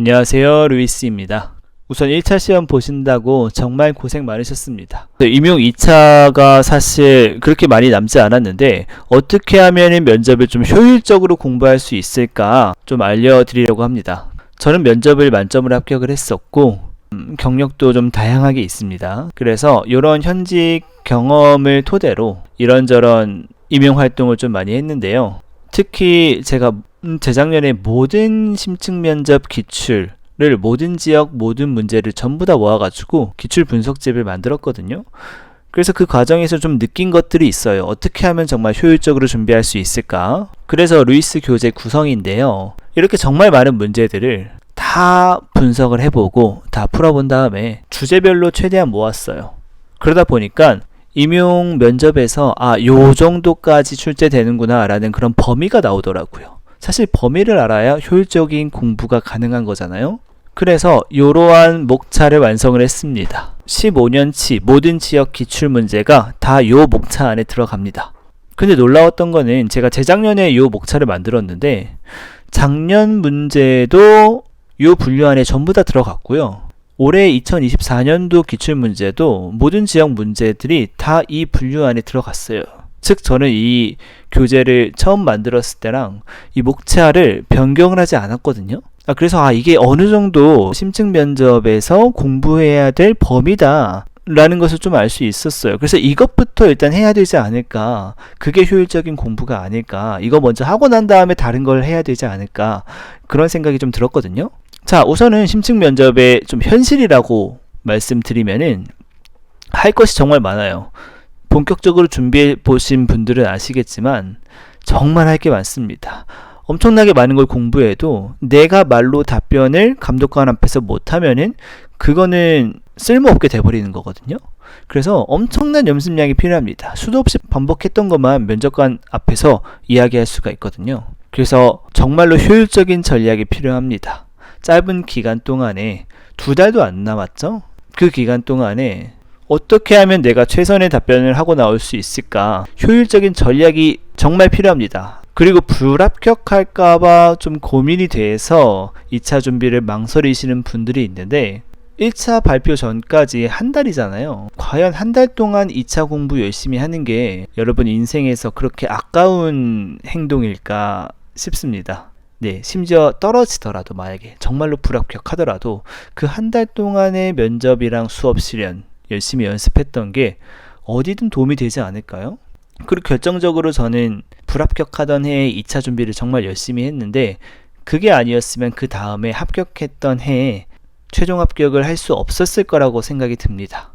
안녕하세요. 루이스입니다. 우선 1차 시험 보신다고 정말 고생 많으셨습니다. 네, 임용 2차가 사실 그렇게 많이 남지 않았는데 어떻게 하면 면접을 좀 효율적으로 공부할 수 있을까 좀 알려드리려고 합니다. 저는 면접을 만점으로 합격을 했었고 음, 경력도 좀 다양하게 있습니다. 그래서 이런 현직 경험을 토대로 이런저런 임용 활동을 좀 많이 했는데요. 특히 제가 음, 재작년에 모든 심층 면접 기출을 모든 지역 모든 문제를 전부 다 모아가지고 기출 분석집을 만들었거든요. 그래서 그 과정에서 좀 느낀 것들이 있어요. 어떻게 하면 정말 효율적으로 준비할 수 있을까? 그래서 루이스 교재 구성인데요. 이렇게 정말 많은 문제들을 다 분석을 해보고 다 풀어본 다음에 주제별로 최대한 모았어요. 그러다 보니까 임용 면접에서 아, 요 정도까지 출제되는구나 라는 그런 범위가 나오더라고요. 사실 범위를 알아야 효율적인 공부가 가능한 거잖아요. 그래서 이러한 목차를 완성을 했습니다. 15년치 모든 지역 기출 문제가 다요 목차 안에 들어갑니다. 근데 놀라웠던 거는 제가 재작년에 요 목차를 만들었는데 작년 문제도 요 분류 안에 전부 다 들어갔고요. 올해 2024년도 기출 문제도 모든 지역 문제들이 다 이 분류 안에 들어갔어요. 즉 저는 이 교재를 처음 만들었을 때랑 이 목차를 변경을 하지 않았거든요. 아, 그래서 아 이게 어느 정도 심층 면접에서 공부해야 될 범위다. 라는 것을 좀 알 수 있었어요. 그래서 이것부터 일단 해야 되지 않을까. 그게 효율적인 공부가 아닐까. 이거 먼저 하고 난 다음에 다른 걸 해야 되지 않을까. 그런 생각이 좀 들었거든요. 자, 우선은 심층 면접의 좀 현실이라고 말씀드리면은 할 것이 정말 많아요. 본격적으로 준비해 보신 분들은 아시겠지만 정말 할 게 많습니다. 엄청나게 많은 걸 공부해도 내가 말로 답변을 감독관 앞에서 못하면은 그거는 쓸모없게 돼버리는 거거든요. 그래서 엄청난 연습량이 필요합니다. 수도 없이 반복했던 것만 면접관 앞에서 이야기할 수가 있거든요. 그래서 정말로 효율적인 전략이 필요합니다. 짧은 기간 동안에 두 달도 안 남았죠? 그 기간 동안에 어떻게 하면 내가 최선의 답변을 하고 나올 수 있을까? 효율적인 전략이 정말 필요합니다. 그리고 불합격할까봐 좀 고민이 돼서 2차 준비를 망설이시는 분들이 있는데 1차 발표 전까지 한 달이잖아요. 과연 한 달 동안 2차 공부 열심히 하는 게 여러분 인생에서 그렇게 아까운 행동일까 싶습니다. 네, 심지어 떨어지더라도 만약에 정말로 불합격하더라도 그 한 달 동안의 면접이랑 수업 실현 열심히 연습했던 게 어디든 도움이 되지 않을까요? 그리고 결정적으로 저는 불합격하던 해에 2차 준비를 정말 열심히 했는데 그게 아니었으면 그 다음에 합격했던 해에 최종 합격을 할 수 없었을 거라고 생각이 듭니다.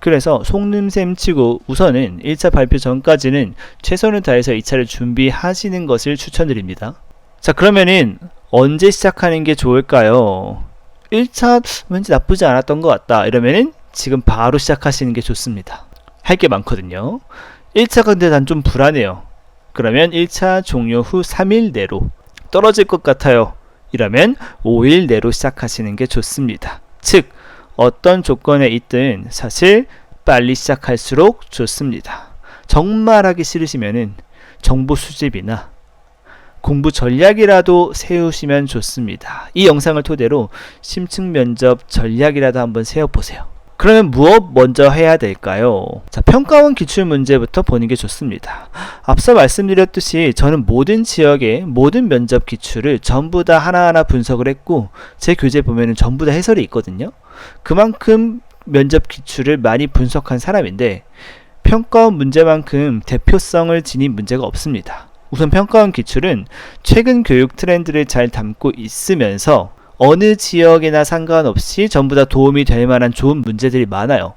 그래서 속눈샘 치고 우선은 1차 발표 전까지는 최선을 다해서 2차를 준비하시는 것을 추천드립니다. 자, 그러면은 언제 시작하는 게 좋을까요? 1차 왠지 나쁘지 않았던 것 같다. 이러면은 지금 바로 시작하시는 게 좋습니다. 할 게 많거든요. 1차가 근데 난 좀 불안해요. 그러면 1차 종료 후 3일 내로 떨어질 것 같아요. 이러면 5일 내로 시작하시는 게 좋습니다. 즉, 어떤 조건에 있든 사실 빨리 시작할수록 좋습니다. 정말 하기 싫으시면은 정보 수집이나 공부 전략이라도 세우시면 좋습니다. 이 영상을 토대로 심층 면접 전략이라도 한번 세워보세요. 그러면 무엇 먼저 해야 될까요? 자, 평가원 기출 문제부터 보는 게 좋습니다. 앞서 말씀드렸듯이 저는 모든 지역의 모든 면접 기출을 전부 다 하나하나 분석을 했고 제 교재 보면은 전부 다 해설이 있거든요. 그만큼 면접 기출을 많이 분석한 사람인데 평가원 문제만큼 대표성을 지닌 문제가 없습니다. 우선 평가원 기출은 최근 교육 트렌드를 잘 담고 있으면서 어느 지역이나 상관없이 전부 다 도움이 될 만한 좋은 문제들이 많아요.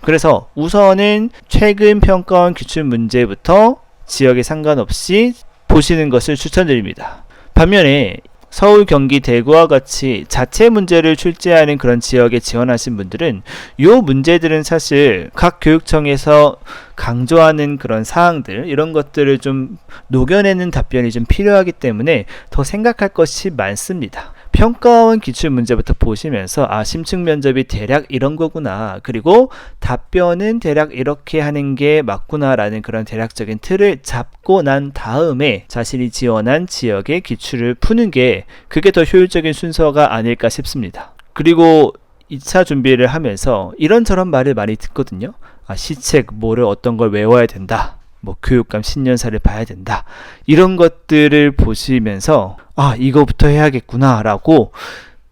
그래서 우선은 최근 평가원 기출 문제부터 지역에 상관없이 보시는 것을 추천드립니다. 반면에 서울, 경기, 대구와 같이 자체 문제를 출제하는 그런 지역에 지원하신 분들은 이 문제들은 사실 각 교육청에서 강조하는 그런 사항들 이런 것들을 좀 녹여내는 답변이 좀 필요하기 때문에 더 생각할 것이 많습니다. 평가원 기출 문제부터 보시면서 아 심층 면접이 대략 이런 거구나 그리고 답변은 대략 이렇게 하는 게 맞구나라는 그런 대략적인 틀을 잡고 난 다음에 자신이 지원한 지역의 기출을 푸는 게 그게 더 효율적인 순서가 아닐까 싶습니다. 그리고 2차 준비를 하면서 이런저런 말을 많이 듣거든요. 아, 시책, 뭐를 어떤 걸 외워야 된다. 뭐 교육감 신년사를 봐야 된다. 이런 것들을 보시면서 아, 이거부터 해야겠구나라고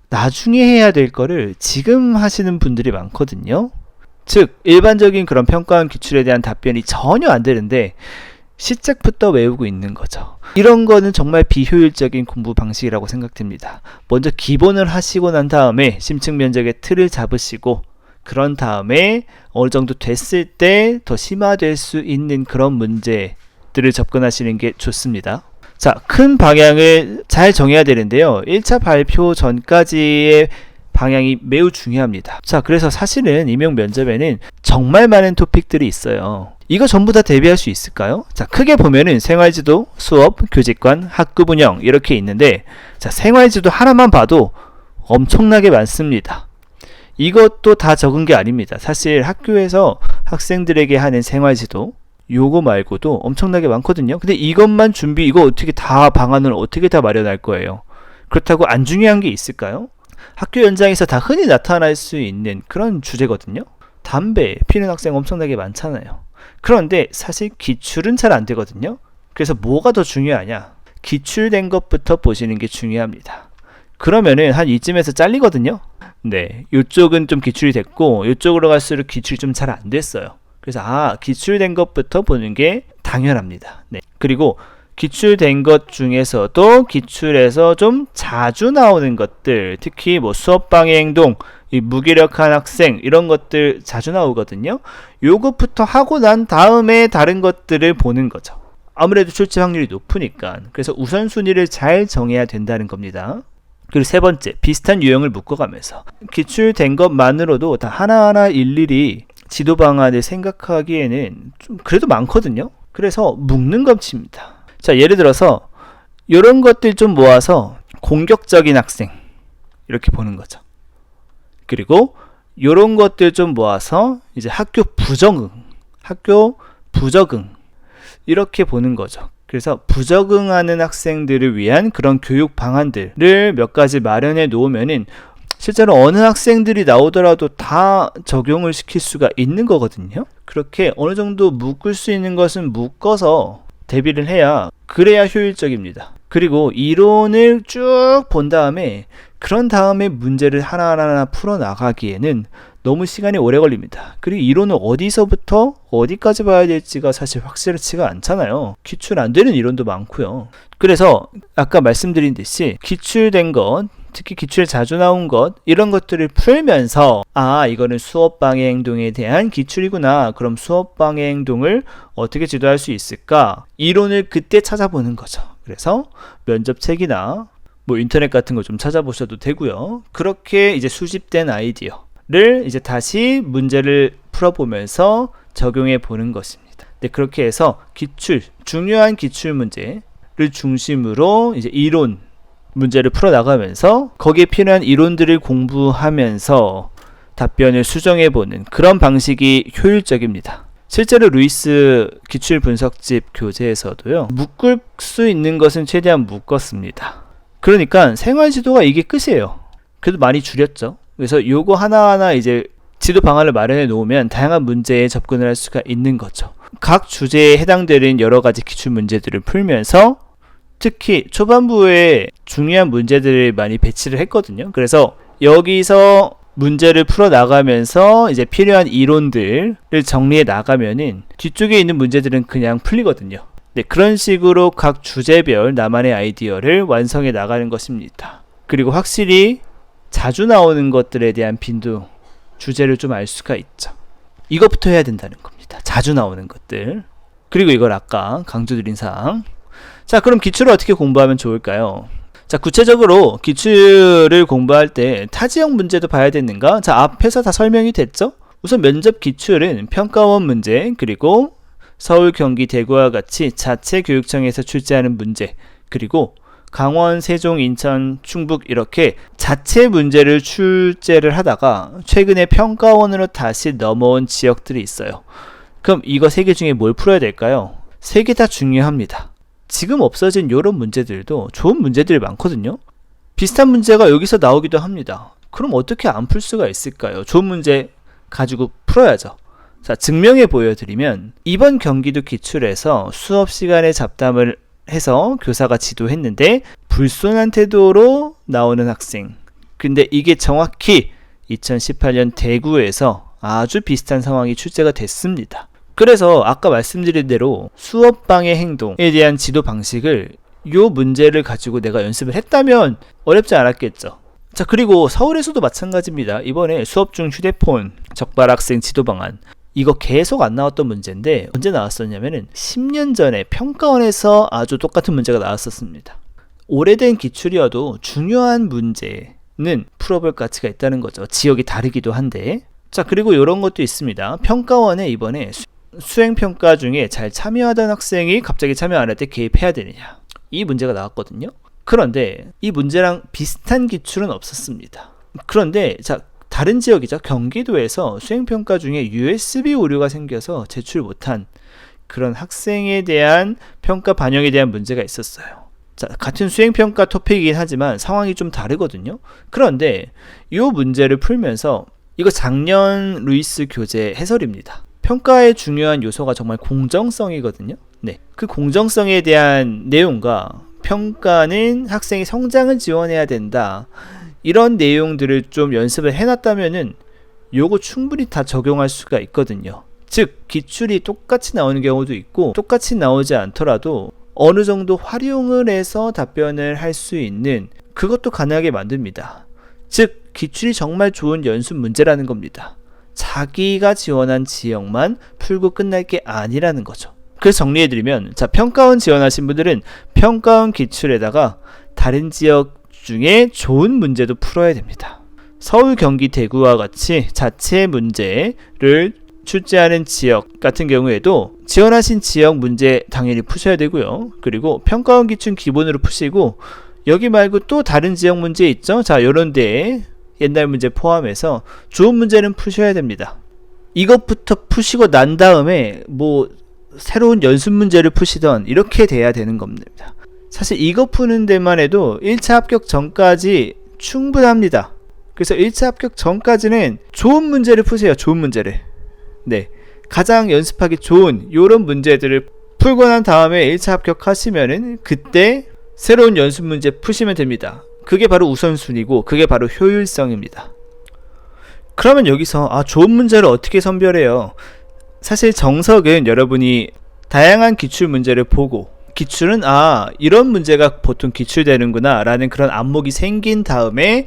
나중에 해야 될 거를 지금 하시는 분들이 많거든요. 즉, 일반적인 그런 평가원 기출에 대한 답변이 전혀 안 되는데 시책부터 외우고 있는 거죠. 이런 거는 정말 비효율적인 공부 방식이라고 생각됩니다. 먼저 기본을 하시고 난 다음에 심층 면적의 틀을 잡으시고 그런 다음에 어느 정도 됐을 때 더 심화될 수 있는 그런 문제들을 접근하시는 게 좋습니다. 자, 큰 방향을 잘 정해야 되는데요. 1차 발표 전까지의 방향이 매우 중요합니다. 자, 그래서 사실은 임용 면접에는 정말 많은 토픽들이 있어요. 이거 전부 다 대비할 수 있을까요? 자, 크게 보면은 생활지도, 수업, 교직관, 학급 운영 이렇게 있는데 자, 생활지도 하나만 봐도 엄청나게 많습니다. 이것도 다 적은 게 아닙니다. 사실 학교에서 학생들에게 하는 생활지도 요거 말고도 엄청나게 많거든요. 근데 이것만 준비 이거 어떻게 다 방안을 어떻게 다 마련할 거예요? 그렇다고 안 중요한 게 있을까요? 학교 현장에서 다 흔히 나타날 수 있는 그런 주제거든요. 담배 피는 학생 엄청나게 많잖아요. 그런데 사실 기출은 잘 안 되거든요. 그래서 뭐가 더 중요하냐? 기출된 것부터 보시는 게 중요합니다. 그러면은 한 이쯤에서 잘리거든요. 네, 이쪽은 좀 기출이 됐고 이쪽으로 갈수록 기출이 좀 잘 안 됐어요. 그래서 아 기출된 것부터 보는 게 당연합니다. 네, 그리고 기출된 것 중에서도 기출에서 좀 자주 나오는 것들, 특히 뭐 수업방해 행동, 이 무기력한 학생 이런 것들 자주 나오거든요. 요것부터 하고 난 다음에 다른 것들을 보는 거죠. 아무래도 출제 확률이 높으니까. 그래서 우선순위를 잘 정해야 된다는 겁니다. 그리고 세 번째, 비슷한 유형을 묶어가면서 기출된 것만으로도 다 하나하나 일일이 지도 방안을 생각하기에는 좀 그래도 많거든요. 그래서 묶는 검치입니다. 자, 예를 들어서 이런 것들 좀 모아서 공격적인 학생 이렇게 보는 거죠. 그리고 이런 것들 좀 모아서 이제 학교 부적응, 학교 부적응 이렇게 보는 거죠. 그래서 부적응하는 학생들을 위한 그런 교육 방안들을 몇 가지 마련해 놓으면은 실제로 어느 학생들이 나오더라도 다 적용을 시킬 수가 있는 거거든요. 그렇게 어느 정도 묶을 수 있는 것은 묶어서 대비를 해야 그래야 효율적입니다. 그리고 이론을 쭉 본 다음에 그런 다음에 문제를 하나하나 풀어 나가기에는 너무 시간이 오래 걸립니다. 그리고 이론은 어디서부터 어디까지 봐야 될지가 사실 확실치가 않잖아요. 기출 안 되는 이론도 많고요. 그래서 아까 말씀드린 듯이 기출된 것 특히 기출에 자주 나온 것 이런 것들을 풀면서 아 이거는 수업 방해 행동에 대한 기출이구나 그럼 수업 방해 행동을 어떻게 지도할 수 있을까 이론을 그때 찾아보는 거죠 그래서 면접 책이나 뭐 인터넷 같은 거 좀 찾아보셔도 되고요 그렇게 이제 수집된 아이디어 를 이제 다시 문제를 풀어보면서 적용해 보는 것입니다 네, 그렇게 해서 기출 중요한 기출 문제를 중심으로 이제 이론 문제를 풀어 나가면서 거기에 필요한 이론들을 공부하면서 답변을 수정해 보는 그런 방식이 효율적입니다. 실제로 루이스 기출 분석집 교재에서도요. 묶을 수 있는 것은 최대한 묶었습니다. 그러니까 생활 지도가 이게 끝이에요. 그래도 많이 줄였죠. 그래서 요거 하나하나 이제 지도 방안을 마련해 놓으면 다양한 문제에 접근을 할 수가 있는 거죠. 각 주제에 해당되는 여러 가지 기출 문제들을 풀면서 특히 초반부에 중요한 문제들을 많이 배치를 했거든요. 그래서 여기서 문제를 풀어 나가면서 이제 필요한 이론들을 정리해 나가면은 뒤쪽에 있는 문제들은 그냥 풀리거든요. 네, 그런 식으로 각 주제별 나만의 아이디어를 완성해 나가는 것입니다. 그리고 확실히 자주 나오는 것들에 대한 빈도, 주제를 좀 알 수가 있죠. 이것부터 해야 된다는 겁니다. 자주 나오는 것들. 그리고 이걸 아까 강조드린 사항, 자, 그럼 기출을 어떻게 공부하면 좋을까요? 자, 구체적으로 기출을 공부할 때 타지형 문제도 봐야 되는가? 자, 앞에서 다 설명이 됐죠? 우선 면접 기출은 평가원 문제, 그리고 서울, 경기, 대구와 같이 자체 교육청에서 출제하는 문제, 그리고 강원, 세종, 인천, 충북 이렇게 자체 문제를 출제를 하다가 최근에 평가원으로 다시 넘어온 지역들이 있어요. 그럼 이거 세 개 중에 뭘 풀어야 될까요? 세 개 다 중요합니다. 지금 없어진 이런 문제들도 좋은 문제들이 많거든요. 비슷한 문제가 여기서 나오기도 합니다. 그럼 어떻게 안 풀 수가 있을까요? 좋은 문제 가지고 풀어야죠. 자, 증명해 보여드리면 이번 경기도 기출에서 수업 시간에 잡담을 해서 교사가 지도했는데 불손한 태도로 나오는 학생. 근데 이게 정확히 2018년 대구에서 아주 비슷한 상황이 출제가 됐습니다. 그래서 아까 말씀드린 대로 수업방해 행동에 대한 지도 방식을 요 문제를 가지고 내가 연습을 했다면 어렵지 않았겠죠. 자, 그리고 서울에서도 마찬가지입니다. 이번에 수업 중 휴대폰 적발 학생 지도 방안 이거 계속 안 나왔던 문제인데 언제 나왔었냐면은 10년 전에 평가원에서 아주 똑같은 문제가 나왔었습니다. 오래된 기출이어도 중요한 문제는 풀어볼 가치가 있다는 거죠. 지역이 다르기도 한데. 자, 그리고 이런 것도 있습니다. 평가원에 이번에 수, 수행평가 중에 잘 참여하던 학생이 갑자기 참여 안 할 때 개입해야 되느냐. 이 문제가 나왔거든요. 그런데 이 문제랑 비슷한 기출은 없었습니다. 그런데 자, 다른 지역이죠. 경기도에서 수행평가 중에 USB 오류가 생겨서 제출 못한 그런 학생에 대한 평가 반영에 대한 문제가 있었어요. 자, 같은 수행평가 토픽이긴 하지만 상황이 좀 다르거든요. 그런데 이 문제를 풀면서 이거 작년 루이스 교재 해설입니다. 평가의 중요한 요소가 정말 공정성이거든요. 네. 그 공정성에 대한 내용과 평가는 학생의 성장을 지원해야 된다. 이런 내용들을 좀 연습을 해놨다면은 요거 충분히 다 적용할 수가 있거든요. 즉, 기출이 똑같이 나오는 경우도 있고, 똑같이 나오지 않더라도 어느 정도 활용을 해서 답변을 할 수 있는 그것도 가능하게 만듭니다. 즉, 기출이 정말 좋은 연습 문제라는 겁니다. 자기가 지원한 지역만 풀고 끝날 게 아니라는 거죠. 그래서 정리해드리면, 자, 평가원 지원하신 분들은 평가원 기출에다가 다른 지역 중에 좋은 문제도 풀어야 됩니다. 서울, 경기, 대구와 같이 자체 문제를 출제하는 지역 같은 경우에도 지원하신 지역 문제 당연히 푸셔야 되고요. 그리고 평가원 기준 기본으로 푸시고 여기 말고 또 다른 지역 문제 있죠? 자, 요런 데 옛날 문제 포함해서 좋은 문제는 푸셔야 됩니다. 이것부터 푸시고 난 다음에 뭐 새로운 연습 문제를 푸시던 이렇게 돼야 되는 겁니다. 사실 이거 푸는 데만 해도 1차 합격 전까지 충분합니다. 그래서 1차 합격 전까지는 좋은 문제를 푸세요. 좋은 문제를. 네. 가장 연습하기 좋은 요런 문제들을 풀고 난 다음에 1차 합격하시면은 그때 새로운 연습 문제 푸시면 됩니다. 그게 바로 우선순위고 그게 바로 효율성입니다. 그러면 여기서 아 좋은 문제를 어떻게 선별해요? 사실 정석은 여러분이 다양한 기출 문제를 보고 기출은 아 이런 문제가 보통 기출되는구나 라는 그런 안목이 생긴 다음에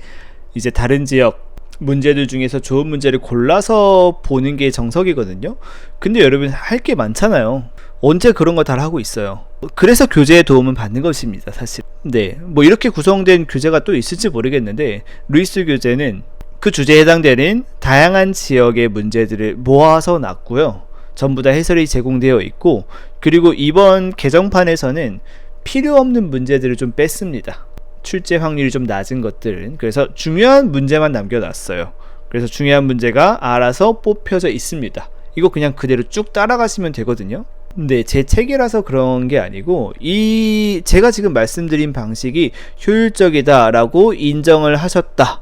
이제 다른 지역 문제들 중에서 좋은 문제를 골라서 보는 게 정석이거든요. 근데 여러분 할 게 많잖아요. 언제 그런 거 다 하고 있어요. 그래서 교재의 도움은 받는 것입니다 사실. 네 뭐 이렇게 구성된 교재가 또 있을지 모르겠는데 루이스 교재는 그 주제에 해당되는 다양한 지역의 문제들을 모아서 놨고요 전부 다 해설이 제공되어 있고 그리고 이번 개정판에서는 필요 없는 문제들을 좀 뺐습니다. 출제 확률이 좀 낮은 것들은 그래서 중요한 문제만 남겨놨어요. 그래서 중요한 문제가 알아서 뽑혀져 있습니다. 이거 그냥 그대로 쭉 따라가시면 되거든요. 근데 제 책이라서 그런 게 아니고 이 제가 지금 말씀드린 방식이 효율적이다라고 인정을 하셨다.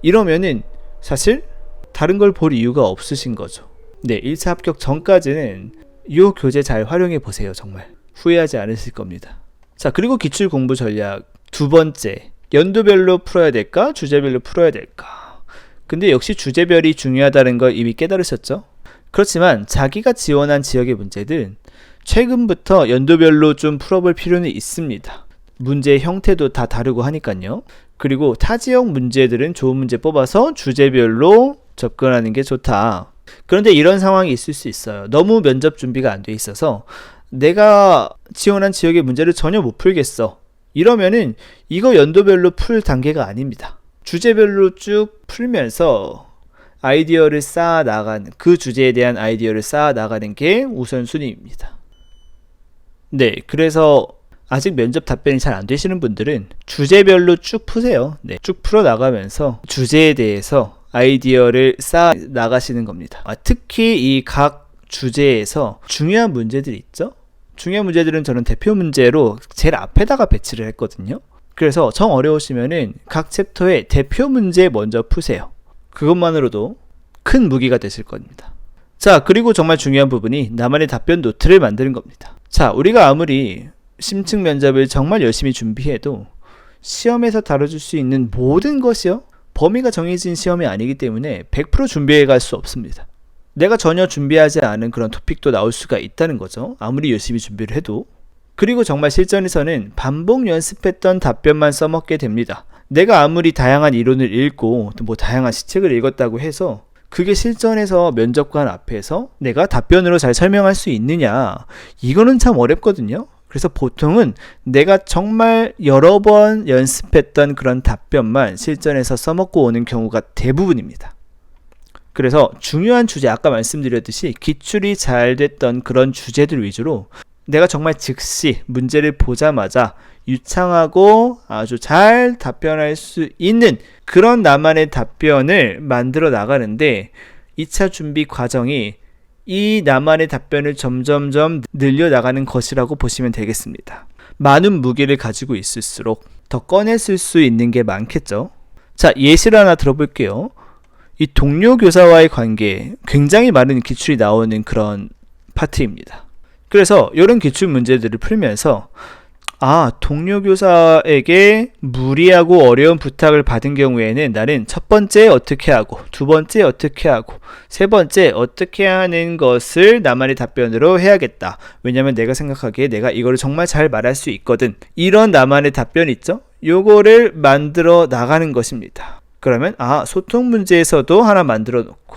이러면은 사실 다른 걸 볼 이유가 없으신 거죠. 네, 1차 합격 전까지는 이 교재 잘 활용해 보세요. 정말 후회하지 않으실 겁니다. 자, 그리고 기출 공부 전략 두 번째. 연도별로 풀어야 될까? 주제별로 풀어야 될까? 근데 역시 주제별이 중요하다는 걸 이미 깨달으셨죠? 그렇지만 자기가 지원한 지역의 문제들 최근부터 연도별로 좀 풀어볼 필요는 있습니다. 문제의 형태도 다 다르고 하니까요. 그리고 타 지역 문제들은 좋은 문제 뽑아서 주제별로 접근하는 게 좋다. 그런데 이런 상황이 있을 수 있어요. 너무 면접 준비가 안 돼 있어서 내가 지원한 지역의 문제를 전혀 못 풀겠어. 이러면은 이거 연도별로 풀 단계가 아닙니다. 주제별로 쭉 풀면서 아이디어를 쌓아 나가는 그 주제에 대한 아이디어를 쌓아 나가는 게 우선순위입니다. 네, 그래서 아직 면접 답변이 잘 안 되시는 분들은 주제별로 쭉 푸세요. 네, 쭉 풀어 나가면서 주제에 대해서 아이디어를 쌓아 나가시는 겁니다. 아, 특히 이 각 주제에서 중요한 문제들이 있죠. 중요한 문제들은 저는 대표 문제로 제일 앞에다가 배치를 했거든요. 그래서 정 어려우시면은 각 챕터의 대표 문제 먼저 푸세요. 그것만으로도 큰 무기가 되실 겁니다. 자, 그리고 정말 중요한 부분이 나만의 답변 노트를 만드는 겁니다. 자, 우리가 아무리 심층 면접을 정말 열심히 준비해도 시험에서 다뤄줄 수 있는 모든 것이요. 범위가 정해진 시험이 아니기 때문에 100% 준비해 갈 수 없습니다. 내가 전혀 준비하지 않은 그런 토픽도 나올 수가 있다는 거죠. 아무리 열심히 준비를 해도. 그리고 정말 실전에서는 반복 연습했던 답변만 써먹게 됩니다. 내가 아무리 다양한 이론을 읽고 또 뭐 다양한 시책을 읽었다고 해서 그게 실전에서 면접관 앞에서 내가 답변으로 잘 설명할 수 있느냐 이거는 참 어렵거든요. 그래서 보통은 내가 정말 여러 번 연습했던 그런 답변만 실전에서 써먹고 오는 경우가 대부분입니다. 그래서 중요한 주제, 아까 말씀드렸듯이 기출이 잘 됐던 그런 주제들 위주로 내가 정말 즉시 문제를 보자마자 유창하고 아주 잘 답변할 수 있는 그런 나만의 답변을 만들어 나가는데 2차 준비 과정이 이 나만의 답변을 점점점 늘려 나가는 것이라고 보시면 되겠습니다. 많은 무게를 가지고 있을수록 더 꺼냈을 수 있는 게 많겠죠. 자, 예시를 하나 들어볼게요. 이 동료 교사와의 관계 굉장히 많은 기출이 나오는 그런 파트입니다. 그래서 이런 기출 문제들을 풀면서 아, 동료 교사에게 무리하고 어려운 부탁을 받은 경우에는 나는 첫 번째 어떻게 하고, 두 번째 어떻게 하고, 세 번째 어떻게 하는 것을 나만의 답변으로 해야겠다. 왜냐면 내가 생각하기에 내가 이거를 정말 잘 말할 수 있거든. 이런 나만의 답변 있죠? 요거를 만들어 나가는 것입니다. 그러면, 아, 소통 문제에서도 하나 만들어 놓고,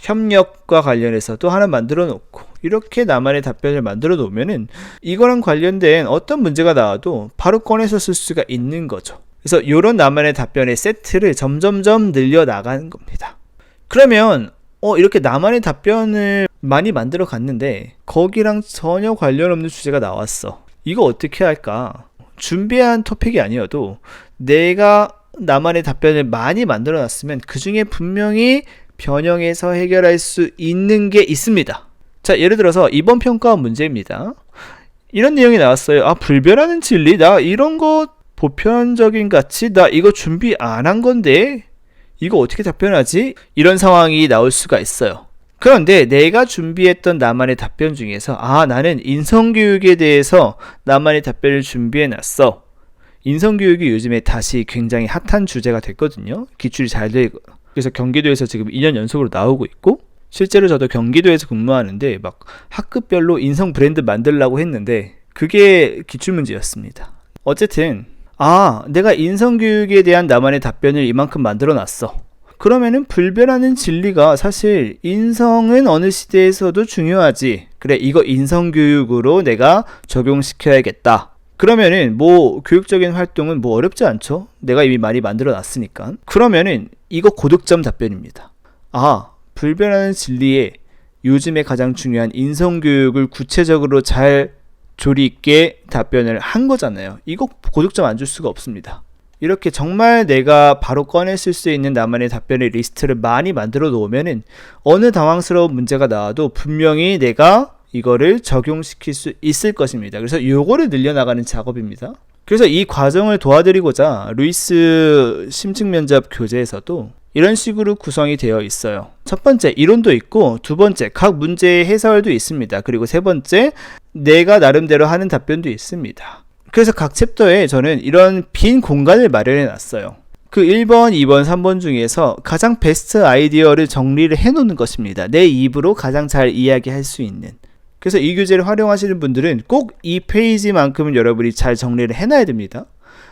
협력과 관련해서도 하나 만들어 놓고 이렇게 나만의 답변을 만들어 놓으면은 이거랑 관련된 어떤 문제가 나와도 바로 꺼내서 쓸 수가 있는 거죠. 그래서 이런 나만의 답변의 세트를 점점점 늘려 나가는 겁니다. 그러면 어 이렇게 나만의 답변을 많이 만들어 갔는데 거기랑 전혀 관련 없는 주제가 나왔어. 이거 어떻게 할까? 준비한 토픽이 아니어도 내가 나만의 답변을 많이 만들어 놨으면 그 중에 분명히 변형해서 해결할 수 있는 게 있습니다. 자, 예를 들어서 이번 평가 문제입니다. 이런 내용이 나왔어요. 아, 불변하는 진리? 나 이런 거 보편적인 가치? 나 이거 준비 안 한 건데? 이거 어떻게 답변하지? 이런 상황이 나올 수가 있어요. 그런데 내가 준비했던 나만의 답변 중에서 아, 나는 인성교육에 대해서 나만의 답변을 준비해 놨어. 인성교육이 요즘에 다시 굉장히 핫한 주제가 됐거든요. 기출이 잘 되고. 그래서 경기도에서 지금 2년 연속으로 나오고 있고 실제로 저도 경기도에서 근무하는데 막 학급별로 인성 브랜드 만들라고 했는데 그게 기출문제였습니다. 어쨌든 아 내가 인성교육에 대한 나만의 답변을 이만큼 만들어 놨어. 그러면은 불변하는 진리가 사실 인성은 어느 시대에서도 중요하지. 그래 이거 인성교육으로 내가 적용시켜야겠다. 그러면은 뭐 교육적인 활동은 뭐 어렵지 않죠? 내가 이미 많이 만들어 놨으니까. 그러면은 이거 고득점 답변입니다. 아, 불변하는 진리에 요즘에 가장 중요한 인성교육을 구체적으로 잘 조리 있게 답변을 한 거잖아요. 이거 고득점 안 줄 수가 없습니다. 이렇게 정말 내가 바로 꺼냈을 수 있는 나만의 답변의 리스트를 많이 만들어 놓으면은 어느 당황스러운 문제가 나와도 분명히 내가 이거를 적용시킬 수 있을 것입니다. 그래서 요거를 늘려나가는 작업입니다. 그래서 이 과정을 도와드리고자 루이스 심층 면접 교재에서도 이런 식으로 구성이 되어 있어요. 첫 번째, 이론도 있고, 두 번째, 각 문제의 해설도 있습니다. 그리고 세 번째, 내가 나름대로 하는 답변도 있습니다. 그래서 각 챕터에 저는 이런 빈 공간을 마련해 놨어요. 그 1번, 2번, 3번 중에서 가장 베스트 아이디어를 정리를 해 놓는 것입니다. 내 입으로 가장 잘 이야기할 수 있는. 그래서 이 교재를 활용하시는 분들은 꼭 이 페이지만큼은 여러분이 잘 정리를 해놔야 됩니다.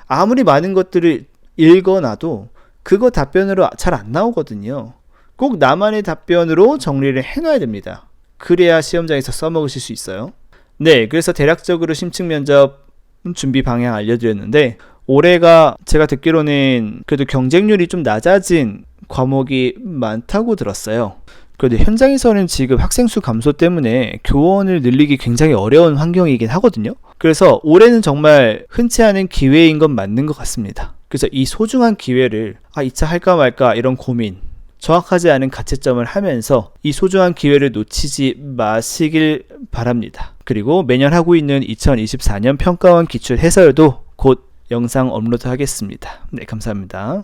아무리 많은 것들을 읽어놔도 그거 답변으로 잘 안 나오거든요. 꼭 나만의 답변으로 정리를 해놔야 됩니다. 그래야 시험장에서 써먹으실 수 있어요. 네, 그래서 대략적으로 심층 면접 준비 방향 알려드렸는데 올해가 제가 듣기로는 그래도 경쟁률이 좀 낮아진 과목이 많다고 들었어요. 그런데 현장에서는 지금 학생 수 감소 때문에 교원을 늘리기 굉장히 어려운 환경이긴 하거든요. 그래서 올해는 정말 흔치 않은 기회인 건 맞는 것 같습니다. 그래서 이 소중한 기회를 아, 2차 할까 말까 이런 고민, 정확하지 않은 가채점을 하면서 이 소중한 기회를 놓치지 마시길 바랍니다. 그리고 매년 하고 있는 2024년 평가원 기출 해설도 곧 영상 업로드 하겠습니다. 네, 감사합니다.